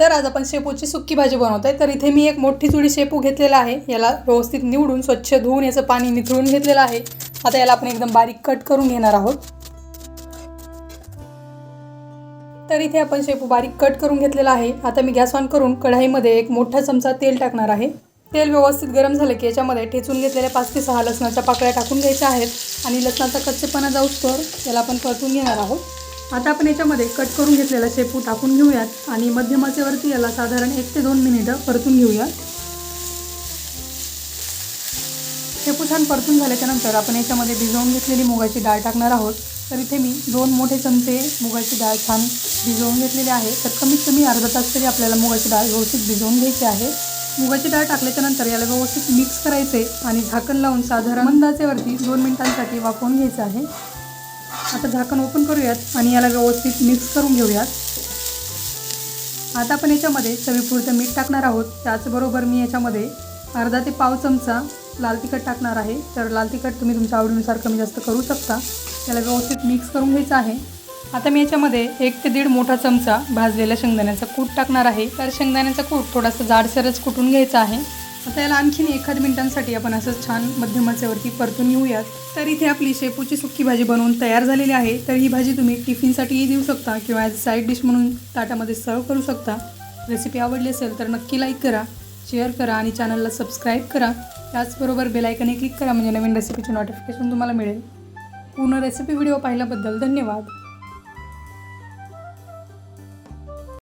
तर आज आपण शेपूची सुक्की भाजी बनवत आहे. तर इथे मी एक मोठी जुडी शेपू घेतलेला आहे. याला व्यवस्थित निवडून स्वच्छ धुवून याचं पाणी निथळून घेतलेलं आहे. आता याला आपण एकदम बारीक कट करून घेणार आहोत. तर इथे आपण शेपू बारीक कट करून घेतलेला आहे. आता मी गॅस ऑन करून कढाईमध्ये एक मोठा चमचा तेल टाकणार आहे. तेल व्यवस्थित गरम झालं की याच्यामध्ये ठेचून घेतलेल्या पाच ते सहा लसणाच्या पाकळ्या टाकून घ्यायच्या आहेत. आणि लसणाचा कच्चेपणा जाऊस्तोवर याला आपण परतून घेणार आहोत. आता आपण याच्यामध्ये कट करून घेतलेला शेपू टाकून घेऊयात आणि मध्यमाचेवरती याला साधारण एक ते दोन मिनिटं परतून घेऊयात. शेपू छान परतून झाल्याच्यानंतर आपण याच्यामध्ये भिजवून घेतलेली मुगाची डाळ टाकणार आहोत. तर इथे मी दोन मोठे चमचे मुगाची डाळ छान भिजवून घेतलेली आहे. तर कमीत कमी अर्धा तास तरी आपल्याला मुगाची डाळ व्यवस्थित भिजवून घ्यायची आहे. मुगाची डाळ टाकल्याच्यानंतर याला व्यवस्थित मिक्स करायचे आणि झाकण लावून साधारण मंदाचेवरती दोन मिनिटांसाठी वाफवून घ्यायचं आहे. आता झाकण ओपन करूयात आणि याला व्यवस्थित मिक्स करून घेऊयात. आता आपण याच्यामध्ये चवीपुरतं मीठ टाकणार आहोत. त्याचबरोबर मी याच्यामध्ये अर्धा ते पाव चमचा लाल तिखट टाकणार आहे. तर लाल तिखट तुम्ही तुमच्या आवडीनुसार कमी जास्त करू शकता. त्याला व्यवस्थित मिक्स करून घ्यायचं आहे. आता मी याच्यामध्ये एक ते दीड मोठा चमचा भाजलेल्या शेंगदाण्याचा कूट टाकणार आहे. तर शेंगदाण्याचा कूट थोडासा जाडसरच कुटून घ्यायचा आहे. आता याला आणखीन एखाद मिनिटांसाठी आपण असंच छान मध्यमाचेवरती परतून घेऊयात तर इथे आपली शेपूची सुक्की भाजी बनवून तयार झालेली आहे. तर ही भाजी तुम्ही टिफिनसाठीही देऊ शकता किंवा ॲज साईड डिश म्हणून ताटामध्ये सर्व करू शकता. रेसिपी आवडली असेल तर नक्की लाईक करा शेअर करा आणि चॅनलला सबस्क्राईब करा. त्याचबरोबर बेलायकने क्लिक करा म्हणजे नवीन रेसिपीचे नोटिफिकेशन तुम्हाला मिळेल. पूर्ण रेसिपी व्हिडिओ पाहिल्याबद्दल धन्यवाद.